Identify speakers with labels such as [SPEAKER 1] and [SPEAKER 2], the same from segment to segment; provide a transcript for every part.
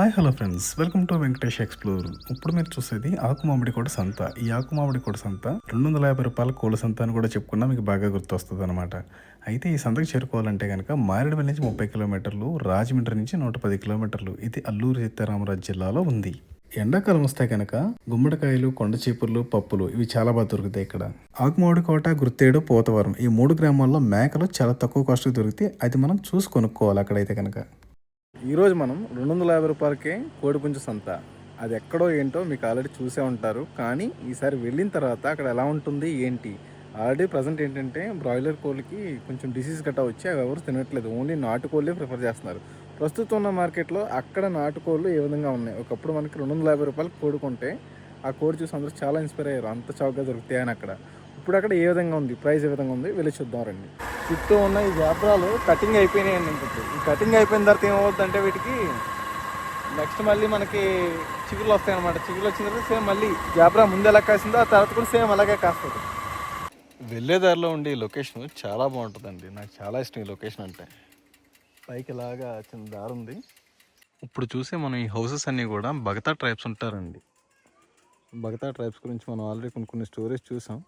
[SPEAKER 1] Hi hello friends welcome to Venkatesh explore ఇప్పుడు మీరు చూసేది ఆకు మామిడి కోట సంత. ఈ ఆకు మామిడి కోట సంత రెండు వందల యాభై రూపాయల కోళ్ళ సంత అని కూడా చెప్పుకున్నా మీకు బాగా గుర్తొస్తుంది అనమాట అయితే ఈ సంతకు చేరుకోవాలంటే కనుక మారేడుపల్లి నుంచి ముప్పై కిలోమీటర్లు రాజమండ్రి నుంచి నూట పది కిలోమీటర్లు ఇది అల్లూరు సీతారామరాజు జిల్లాలో ఉంది. ఎండాకాలం వస్తే కనుక గుమ్మడికాయలు కొండ చీపుర్లు పప్పులు ఇవి చాలా బాగా దొరుకుతాయి ఇక్కడ. ఆకుమామిడి కోట గుర్తేడు పోతవరం ఈ మూడు గ్రామాల్లో మేకలు చాలా తక్కువ కాస్ట్కి దొరికితే అది మనం చూసి కొనుక్కోవాలి అక్కడైతే కనుక ఈరోజు మనం రెండు వందల యాభై రూపాయలకే కోడిపుంజు సంత. అది ఎక్కడో ఏంటో మీకు ఆల్రెడీ చూసే ఉంటారు. కానీ ఈసారి వెళ్ళిన తర్వాత అక్కడ ఎలా ఉంటుంది ఏంటి? ఆల్రెడీ ప్రజెంట్ ఏంటంటే బ్రాయిలర్ కోళ్ళకి కొంచెం డిసీజ్ గట్టా వచ్చి అవి ఎవరు తినట్లేదు. ఓన్లీ నాటుకోళ్ళే ప్రిఫర్ చేస్తున్నారు. ప్రస్తుతం ఉన్న మార్కెట్లో అక్కడ నాటుకోళ్ళు ఏ విధంగా ఉన్నాయి? ఒకప్పుడు మనకి రెండు వందల యాభై రూపాయలు కోడుకుంటే ఆ కోడి చూసి అందరూ చాలా ఇన్స్పైర్ అయ్యారు. అంత చౌకగా దొరుకుతాయి అని అక్కడ. ఇప్పుడు అక్కడ ఏ విధంగా ఉంది? ప్రైస్ ఏ విధంగా ఉంది? వెళ్ళి చూద్దాం రండి. చుట్టూ ఉన్న ఈ జాబ్రాలు కటింగ్ అయిపోయినాయండి ఇంకొకటి ఈ కటింగ్ అయిపోయిన తర్వాత ఏమవుతుందంటే వీటికి నెక్స్ట్ మళ్ళీ మనకి చిగురులు వస్తాయి అనమాట చిగురులు వచ్చిన తర్వాత సేమ్ మళ్ళీ జాబ్రా ముందు ఎలా కాసిందో ఆ తర్వాత కూడా సేమ్ అలాగే కాస్తుంది. వెళ్ళే దారిలో ఉండే ఈ లొకేషన్ చాలా బాగుంటుందండి. నాకు చాలా ఇష్టం ఈ లొకేషన్ అంటే. పైకి ఇలాగా చిన్న దారి ఉంది. ఇప్పుడు చూసే మనం ఈ హౌసెస్ అన్నీ కూడా బగతా ట్రైబ్స్ ఉంటారండి బగతా ట్రైబ్స్ గురించి మనం ఆల్రెడీ కొన్ని కొన్ని స్టోరీస్ చూసాం.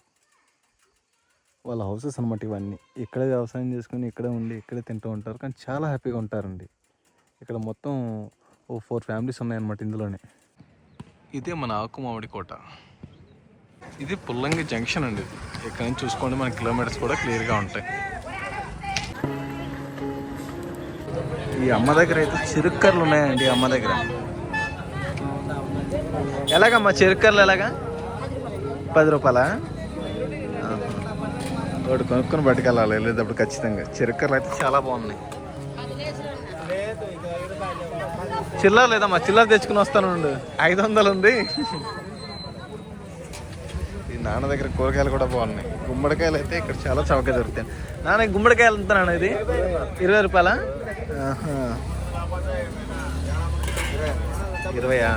[SPEAKER 1] వాళ్ళ హౌసెస్ అనమాట ఇవన్నీ. ఇక్కడే వ్యవసాయం చేసుకుని ఇక్కడే ఉండి ఇక్కడే తింటూ ఉంటారు. కానీ చాలా హ్యాపీగా ఉంటారండి. ఇక్కడ మొత్తం ఓ ఫోర్ ఫ్యామిలీస్ ఉన్నాయన్నమాట ఇందులోనే. ఇదే మన ఆకుమామిడి కోట. ఇది పుల్లంగి జంక్షన్ అండి ఇది. ఇక్కడ నుంచి చూసుకోండి మన కిలోమీటర్స్ కూడా క్లియర్గా ఉంటాయి. ఈ అమ్మ దగ్గర అయితే చిరుక్కర్లు ఉన్నాయండి అమ్మ దగ్గర. ఎలాగమ్మా? చిరుక్కర్లు ఎలాగా? పది రూపాయలా? ఒకటి కొనుక్కొని పట్టుకెళ్ళాలి వెళ్ళేటప్పుడు ఖచ్చితంగా. చిరుక్కర్లు అయితే చాలా బాగున్నాయి. చిల్లర లేదమ్మా చిల్లర తెచ్చుకుని వస్తాను ఐదు వందలు ఉంది. ఈ నాన్న దగ్గర కూరగాయలు కూడా బాగున్నాయి. గుమ్మడికాయలు అయితే ఇక్కడ చాలా చవక దొరుకుతాయి. నాన్న గుమ్మడికాయలు ఎంత నాన్న ఇది? ఇరవై రూపాయలా? ఇరవయా?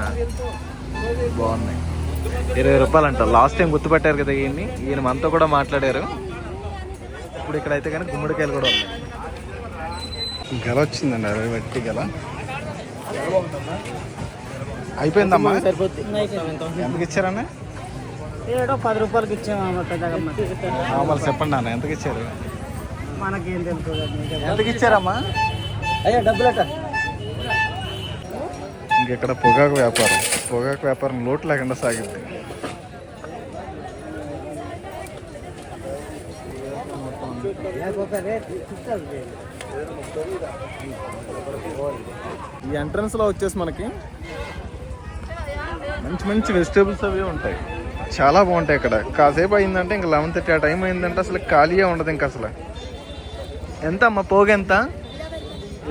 [SPEAKER 1] బాగున్నాయి. ఇరవై రూపాయలు అంట లాస్ట్ టైం గుర్తుపెట్టారు కదా ఈయన్ని. ఈయన మనతో కూడా మాట్లాడారు. ఇప్పుడు ఇక్కడైతే కానీ గుమ్మడికాయలు కూడా ఉన్నాయి. గెల వచ్చిందండి అరవై బట్టి గెల. అయిపోయిందమ్మా? ఎంతకి ఇచ్చారన్న?
[SPEAKER 2] ఏడో పది రూపాయలకి ఇచ్చాము పెద్దగా
[SPEAKER 1] మళ్ళీ చెప్పండి అన్న ఎంతకి ఇచ్చారు?
[SPEAKER 2] మనకేం తెలుసు
[SPEAKER 1] ఎంతకి ఇచ్చారమ్మా?
[SPEAKER 2] అయ్యా డబ్బులట.
[SPEAKER 1] ఇంకెక్కడ పొగాకు వ్యాపారం? పొగాకు వ్యాపారం లోటు లేకుండా సాగింది ఈ ఎంట్రన్స్లో వచ్చేసి మనకి మంచి మంచి వెజిటేబుల్స్ అవి ఉంటాయి. చాలా బాగుంటాయి ఇక్కడ. కాసేపు అయిందంటే ఇంకా లెవెన్ థర్టీ ఆ టైం అయిందంటే అసలు ఖాళీగా ఉండదు ఇంకా అసలు. ఎంత అమ్మ? పోగ ఎంత?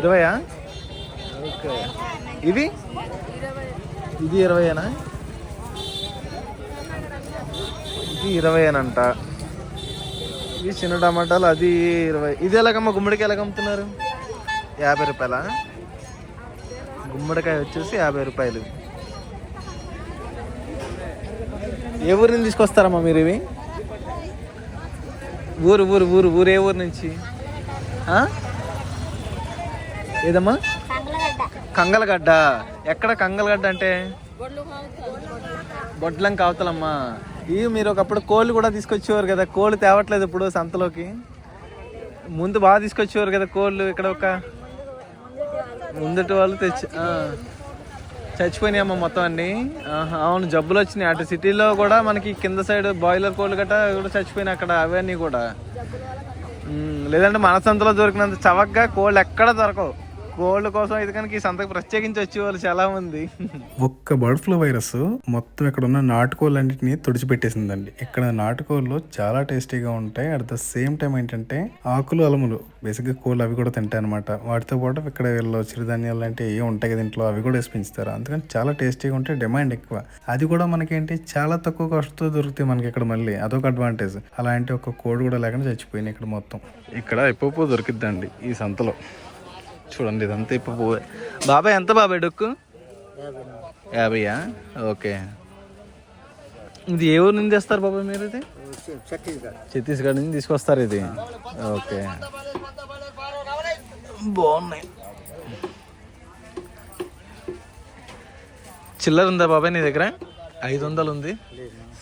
[SPEAKER 1] ఇరవయా? ఓకే ఇది ఇది ఇరవైనా ఇది ఇరవైనంట ఈ చిన్న టమాటాలు అది ఇరవై. ఇది ఎలాగమ్మా గుమ్మడికాయ ఎలాగ అమ్ముతున్నారు యాభై రూపాయల? గుమ్మడికాయ వచ్చేసి యాభై రూపాయలు. ఏ ఊరు నుంచి తీసుకొస్తారమ్మా మీరు ఇవి? ఊరు ఊరు ఊరు ఊరు ఏ ఊరు నుంచి? ఏదమ్మా? కంగలగడ్డ. ఎక్కడ కంగలగడ్డ అంటే? బొడ్లం కావతలమ్మా. ఇవి మీరు ఒకప్పుడు కోళ్ళు కూడా తీసుకొచ్చేవారు కదా. కోళ్ళు తేవట్లేదు ఇప్పుడు సంతలోకి. ముందు బాగా తీసుకొచ్చేవారు కదా కోళ్ళు. ఇక్కడ ఒక ముందటి వాళ్ళు తెచ్చి ఆ. చచ్చిపోయినాయమ్మా మొత్తం అన్ని. అవును జబ్బులు వచ్చినాయి. అటు సిటీలో కూడా మనకి కింద సైడ్ బాయిలర్ కోళ్ళు గట్రా కూడా చచ్చిపోయినాయి అక్కడ అవన్నీ కూడా. లేదంటే మన సంతలో దొరికినంత చవకగా కోళ్ళు ఎక్కడ దొరకవు. కోళ్ళ కోసం అయితే కనుక ఈ సంతకు ప్రత్యేకించి వచ్చేవాళ్ళు చాలా మంది. ఒక్క బర్డ్ ఫ్లూ వైరస్ మొత్తం ఇక్కడ ఉన్న నాటుకోళ్ళన్నింటినీ తుడిచిపెట్టేసిందండి. ఇక్కడ నాటుకోళ్ళు చాలా టేస్టీగా ఉంటాయి. అట్ ద సేమ్ టైం ఏంటంటే ఆకులు అలములు బేసిక్గా కోళ్ళు అవి కూడా తింటాయి అనమాట వాటితో పాటు ఇక్కడ వీళ్ళు చిరుధాన్యాలు లాంటివి ఏ ఉంటాయి కదా ఇంట్లో అవి కూడా వేసి పెంచుతారు. అందుకని చాలా టేస్టీగా ఉంటాయి. డిమాండ్ ఎక్కువ. అది కూడా మనకేంటి చాలా తక్కువ కాస్ట్తో దొరుకుతాయి మనకి ఇక్కడ మళ్ళీ. అదొక అడ్వాంటేజ్. అలాంటి ఒక కోడి కూడా లేకుండా చచ్చిపోయినాయి ఇక్కడ మొత్తం. ఇక్కడ ఎప్పుడూ దొరికిద్దండి ఈ సంతలో. చూడండి ఇదంతా ఇప్పుడు పువ్వే. బాబాయ్ ఎంత బాబాయ్ డొక్కు? యాభైయా? ఓకే. ఇది ఏ ఊరు నుంచి తెస్తారు బాబాయ్ మీరు ఇది?
[SPEAKER 2] ఛత్తీస్గఢ్
[SPEAKER 1] నుంచి తీసుకొస్తారు ఇది. ఓకే. బాగున్నాయి. చిల్లర ఉందా బాబాయ్ నీ దగ్గర? ఐదు వందలు ఉంది.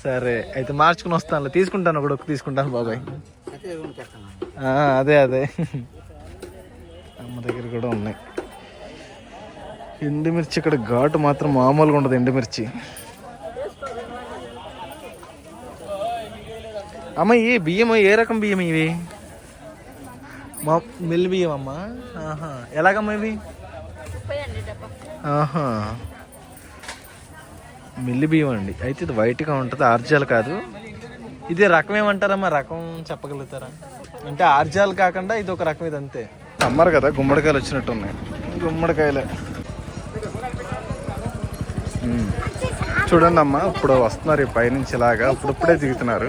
[SPEAKER 1] సరే అయితే మార్చుకుని వస్తాను తీసుకుంటాను ఒకటి ఒక తీసుకుంటాను బాబాయ్. అదే అదే. అమ్మ దగ్గర కూడా ఉన్నాయి. ఎండుమిర్చి ఇక్కడ ఘాటు మాత్రం మామూలుగా ఉండదు ఎండుమిర్చి. అమ్మ ఈ బియ్యం ఏ రకం బియ్యం ఇవి? మా మిల్ బియ్యం అమ్మా? ఆహా. ఎలాగమ్మా ఇవి? ఆహా. మిల్లి బియ్యం అండి. అయితే ఇది వైట్గా ఉంటుంది ఆర్జాలు కాదు. ఇది రకం ఏమంటారమ్మా? రకం చెప్పగలుగుతారా? అంటే ఆర్జాలు కాకుండా ఇది ఒక రకం ఇది అంతే
[SPEAKER 3] అమ్మారు కదా గుమ్మడికాయలు వచ్చినట్టు ఉన్నాయి గుమ్మడికాయలే చూడండి అమ్మ ఇప్పుడు వస్తున్నారు ఈ పైనుంచి ఇలాగా అప్పుడప్పుడే దిగుతున్నారు.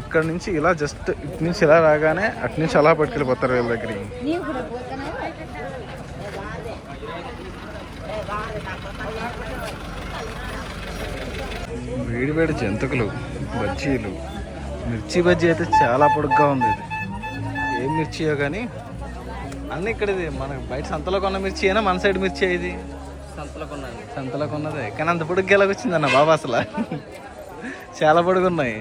[SPEAKER 3] ఇక్కడ నుంచి ఇలా జస్ట్ ఇటు నుంచి ఇలా రాగానే అటు నుంచి అలా పట్టుకెళ్ళిపోతారు వీళ్ళ దగ్గరికి. వేడి వేడి జంతుకులు బజ్జీలు మిర్చి బజ్జీ అయితే చాలా పొడుగ్గా ఉంది ఇది. ఏం మిర్చియో కానీ
[SPEAKER 1] అన్నీ ఇక్కడ ఇది మన బయట సంతలో కొన్న మిర్చి అయినా మన సైడ్ మిర్చి ఇది
[SPEAKER 4] సంతలో కొన్నాను.
[SPEAKER 1] సంతలో కొన్నదే. కానీ అంత పొడుగు ఎలాగొచ్చిందన్న బాబా అసలు. చాలా పొడుగున్నాయి.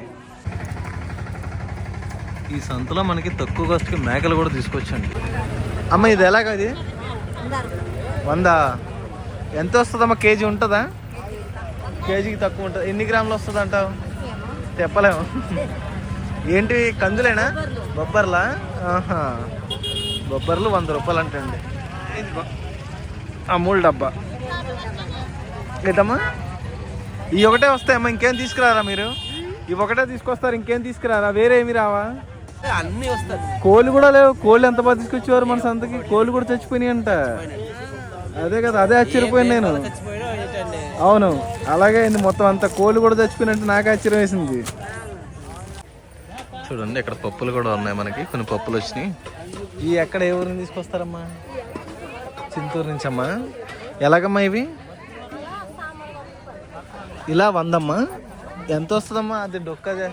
[SPEAKER 1] ఈ సంతలో మనకి తక్కువ కాస్ట్కి మేకలు కూడా తీసుకొచ్చండి అమ్మ ఇది ఎలాగ ఇది? వంద? ఎంత వస్తుందమ్మా? కేజీ ఉంటుందా? కేజీకి తక్కువ ఉంటుంది? ఎన్ని గ్రాములు వస్తుంది అంటావు చెప్పలేము ఏంటి కందులేనా బొబ్బర్లా ఆహా బొబ్బర్లు వంద రూపాయలు అంటండి అమూల్ డబ్బా ఏంటమ్మా ఈ ఒకటే వస్తాయమ్మా ఇంకేం తీసుకురారా మీరు ఇవి ఒకటే తీసుకొస్తారు ఇంకేం తీసుకురారా వేరే ఏమి రావా
[SPEAKER 4] అన్నీ వస్తాయి
[SPEAKER 1] కోళ్ళు కూడా లేవు కోళ్ళు ఎంత బాగా తీసుకొచ్చేవారు మన సంతకి కోళ్ళు కూడా చచ్చిపోయినాయి అంట అదే కదా అదే ఆశ్చర్యపోయాను నేను అవును అలాగే అయింది మొత్తం అంత కోళ్ళు కూడా చచ్చిపోయినట్టు నాకు ఆశ్చర్యం వేసింది చూడండి ఇక్కడ పప్పులు కూడా ఉన్నాయి మనకి. కొన్ని పప్పులు వచ్చినాయి. ఈ ఎక్కడ ఏ ఊరిని తీసుకొస్తారమ్మా? చింతూరు నుంచి అమ్మా ఎలాగమ్మా ఇవి? ఇలా వందమ్మా? ఎంత వస్తుందమ్మా? అది డొక్కదే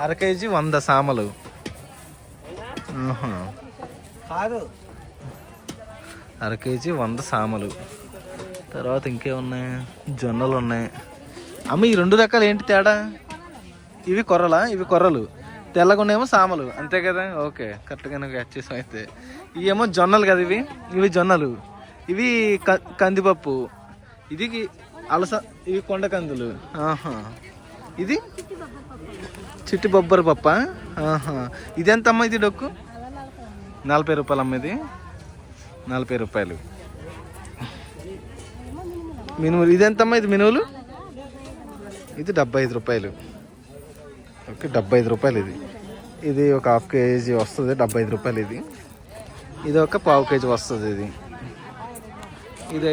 [SPEAKER 1] అర కేజీ వంద సామలు.
[SPEAKER 4] కాదు.
[SPEAKER 1] అర కేజీ వంద సామలు. తర్వాత ఇంకేమున్నాయి? జొన్నలు ఉన్నాయి. అమ్మ ఈ రెండు రకాలు ఏంటి తేడా? ఇవి కొర్రలా? ఇవి కొర్రలు. తెల్లగా సామలు. అంతే కదా? ఓకే కరెక్ట్గానే క్యాచ్ చేసాం అయితే. ఇవేమో జొన్నలు కదా ఇవి? ఇవి జొన్నలు. ఇవి క- కందిపప్పు. ఇది అలస ఇవి కొండ కందులు. ఆహా. ఇది? చిట్టి బొబ్బరి పప్ప. ఆహా. ఇదెంతమ్మా ఇది డొక్కు? నలభై రూపాయలు అమ్మ ఇది. నలభై రూపాయలు. మినుములు. ఇది ఎంతమ్మా ఇది మినువులు ఇది డెబ్బై ఐదు రూపాయలు. ఓకే డెబ్బై ఐదు రూపాయలు ఇది. ఇది ఒక హాఫ్ కేజీ వస్తుంది డెబ్బై ఐదు రూపాయలు ఇది. ఇది ఒక పావు కేజీ వస్తుంది ఇది. ఇది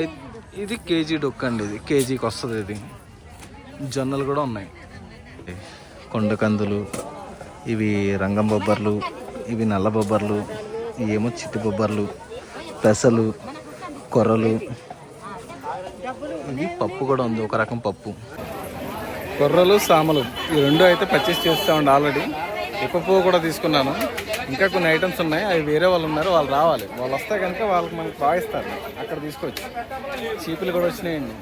[SPEAKER 1] ఇది కేజీ డొక్క అండి ఇది కేజీకి వస్తుంది ఇది. జొన్నలు కూడా ఉన్నాయి. కొండ కందులు ఇవి రంగం బొబ్బర్లు ఇవి నల్ల బొబ్బర్లు ఇవి ఏమో చిట్టి బొబ్బర్లు పెసలు కొర్రలు. ఇది పప్పు కూడా ఉంది ఒక రకం పప్పు.
[SPEAKER 3] కొర్రలు సామలు ఈ రెండు అయితే పర్చేస్ చేస్తామండి ఆల్రెడీ ఎక్కువ పువ్వు కూడా తీసుకున్నాను. ఇంకా కొన్ని ఐటమ్స్ ఉన్నాయి. అవి వేరే వాళ్ళు ఉన్నారు వాళ్ళు రావాలి. వాళ్ళు వస్తే కనుక వాళ్ళకి మనకి భావిస్తారు ఇస్తారు అక్కడ తీసుకోవచ్చు. చీపులు కూడా వచ్చినాయండి.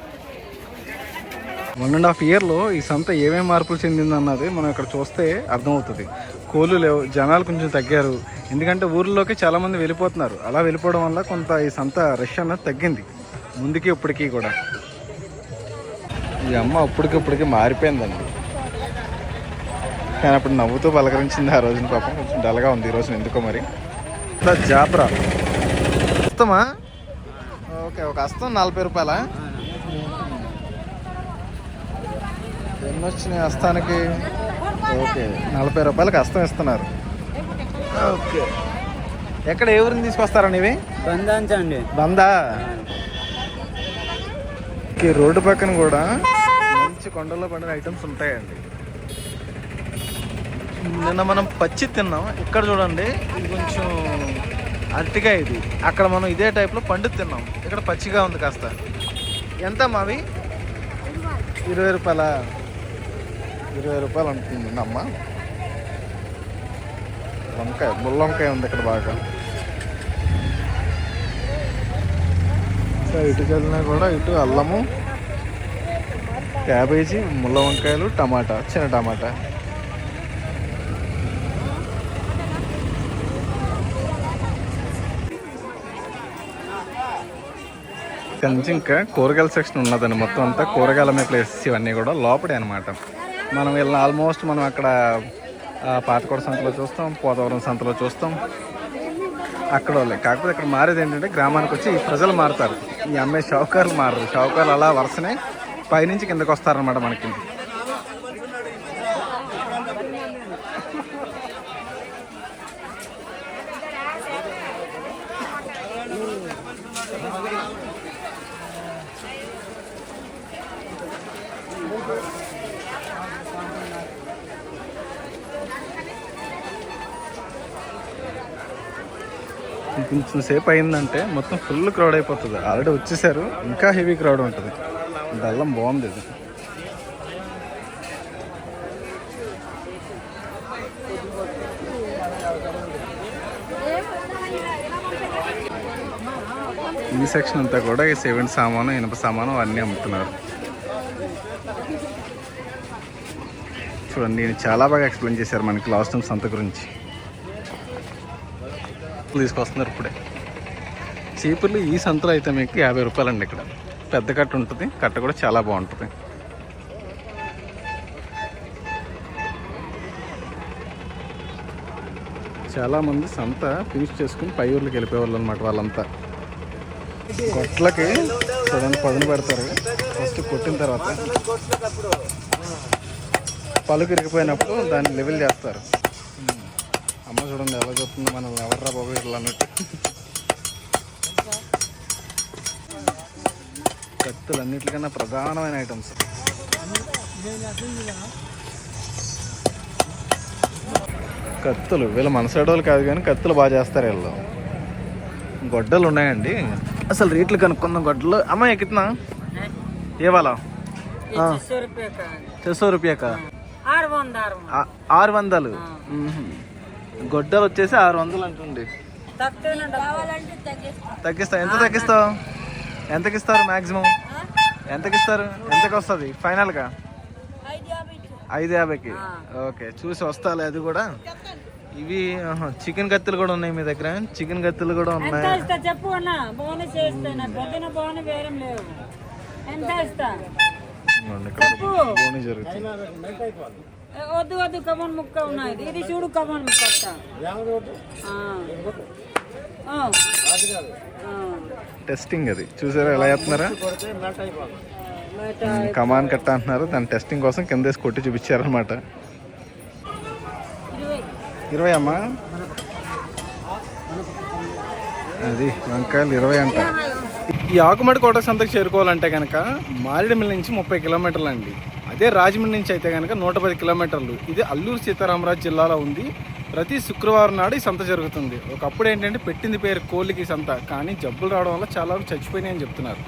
[SPEAKER 3] వన్ అండ్ హాఫ్ ఇయర్లో ఈ సంత ఏమేమి మార్పులు చెందింది అన్నది మనం ఇక్కడ చూస్తే అర్థమవుతుంది. కోళ్ళు లేవు జనాలు కొంచెం తగ్గారు. ఎందుకంటే ఊర్లోకి చాలామంది వెళ్ళిపోతున్నారు. అలా వెళ్ళిపోవడం వల్ల కొంత ఈ సంత రష్ అన్నది తగ్గింది. ముందుకి ఇప్పటికీ కూడా. ఈ అమ్మ అప్పటికిప్పటికి మారిపోయిందండి. కానీ అప్పుడు నవ్వుతూ పలకరించింది ఆ రోజున పాపం. కొంచెం డల్గా ఉంది ఈ రోజున ఎందుకో మరి. జాబ్రా.
[SPEAKER 1] అస్తమా ఓకే ఒక అస్తం నలభై రూపాయలా?
[SPEAKER 3] ఎన్ని వచ్చినాయి హస్తానికి ఓకే నలభై రూపాయలకి హస్తం ఇస్తున్నారు.
[SPEAKER 1] ఓకే. ఎక్కడ ఏ ఊరిని తీసుకొస్తారండి ఇవి?
[SPEAKER 3] బందా ఈ రోడ్డు పక్కన కూడా కొండల్లో పండిన ఐటమ్స్ ఉంటాయండి.
[SPEAKER 1] నిన్న మనం పచ్చి తిన్నాం. ఇక్కడ చూడండి ఇది కొంచెం అరటిగా ఇది. అక్కడ మనం ఇదే టైప్లో పండు తిన్నాం. ఇక్కడ పచ్చిగా ఉంది కాస్త. ఎంత మావి?
[SPEAKER 3] ఇరవై రూపాయల. ఇరవై రూపాయలు అనుకుంది అమ్మ. వంకాయ ముల్ల వంకాయ ఉంది ఇక్కడ బాగా.
[SPEAKER 1] సో ఇటుకెళ్ళినా కూడా ఇటు అల్లము క్యాబేజీ ముళ్ళ వంకాయలు టమాటా చిన్న టమాటా. నుంచి ఇంకా కూరగాయల సెక్షన్ ఉన్నదండి. మొత్తం అంతా కూరగాయలమే ప్లేసెస్ ఇవన్నీ కూడా లోపడే అనమాట మనం వెళ్ళిన ఆల్మోస్ట్ మనం అక్కడ పాతకూడ సంతలో చూస్తాం పోతవరం సంతలో చూస్తాం. అక్కడ వాళ్ళే. కాకపోతే ఇక్కడ మారేది ఏంటంటే గ్రామానికి వచ్చి ఈ ప్రజలు మారుతారు. ఈ అమ్మే షావుకారులు మారరు. షావుకారులు అలా వరుసనే పైనుంచి కిందకు వస్తారనమాట మనకి. కొంచెం సేపు అయిందంటే మొత్తం ఫుల్ క్రౌడ్ అయిపోతుంది. ఆల్రెడీ వచ్చేసారు. ఇంకా హెవీ క్రౌడ్ ఉంటుంది. బెల్లం బాగుంది ఇది. ఈ సెక్షన్ అంతా కూడా ఈ సిమెంట్ సామాను ఇనుప సామాను అన్నీ అమ్ముతున్నారు. చూడండి నేను చాలా బాగా ఎక్స్ప్లెయిన్ చేశారు మనకి లాస్ట్ టైం సంత గురించి. తీసుకొస్తున్నారు ఇప్పుడే. చీపుర్లు ఈ సంతలో అయితే మీకు యాభై రూపాయలండి ఇక్కడ. పెద్ద కట్ట ఉంటుంది. కట్ట కూడా చాలా బాగుంటుంది. చాలామంది సంత ఫినిష్ చేసుకుని పై ఊర్లోకి వెళ్ళిపోయేవాళ్ళు అనమాట వాళ్ళంతా. కొట్లకి చూడండి పదును పెడతారు. ఫస్ట్ కొట్టిన తర్వాత పలుకు ఇరిగిపోయినప్పుడు దాన్ని లెవెల్ చేస్తారు. అమ్మ చూడండి ఎలా చెప్తుంది మనం ఎవర్రా బాబు ఇట్లా అన్నట్టు. కత్తులు అన్నింటికన్నా ప్రధానమైన ఐటమ్స్ కత్తులు వీళ్ళు మన కాదు కానీ కత్తులు బాగా చేస్తారు వీళ్ళు. గొడ్డలు ఉన్నాయండి. అసలు రేట్లు కనుక్కుందాం గొడ్డలు. అమ్మ ఎక్కితున్నా?
[SPEAKER 4] ఇవాళ
[SPEAKER 1] చెసో రూపాయక? ఆరు వందలు. గొడ్డలు వచ్చేసి ఆరు వందలు అంటుంది. తగ్గిస్తా ఎంత తగ్గిస్తావు? ఎంతకి ఇస్తారు మాక్సిమం ఎంతకి ఇస్తారు ఎంతకి వస్తుంది ఫైనల్గా ఐదు యాభైకి? ఓకే చూసి వస్తాలే అది కూడా. ఇవి చికెన్ కత్తులు కూడా ఉన్నాయి మీ దగ్గర? చికెన్ కత్తులు కూడా ఉన్నాయి.
[SPEAKER 4] ఇస్తా చెప్పు అన్న. బోనస్ చేస్తా నా పొద్దున బోన వేరం లేవు ఎంత ఇస్తా
[SPEAKER 1] ఇదిగోండి ఇక్కడ బోని జరుగుతుంది.
[SPEAKER 4] ఏ, వద్దు వద్దు. కమన్ ముక్క ఉన్నది. ఇది చూడు కమన్ ముక్క.
[SPEAKER 1] టెస్టింగ్ అది. చూసారా ఎలా చేస్తున్నారా?
[SPEAKER 4] బయట
[SPEAKER 1] కమాన్ కట్ట అంటున్నారు. దాని టెస్టింగ్ కోసం కింద వేసి కొట్టి చూపించారనమాట
[SPEAKER 4] ఇరవై.
[SPEAKER 1] ఇరవై అమ్మా? అది వంకాయలు ఇరవై అంట. ఈ ఆకుమడి కోట సంతకు చేరుకోవాలంటే కనుక మారేడుమిల్లి నుంచి ముప్పై కిలోమీటర్లు అండి. అదే రాజమండ్రి నుంచి అయితే కనుక నూట పది కిలోమీటర్లు. ఇది అల్లూరు సీతారామరాజు జిల్లాలో ఉంది. ప్రతి శుక్రవారం నాడు ఈ సంత జరుగుతుంది. ఒకప్పుడు ఏంటంటే పెట్టింది పేరు కోళ్ళకి సంత కానీ జబ్బులు రావడం వల్ల చాలా వరకు చచ్చిపోయినాయని చెప్తున్నారు.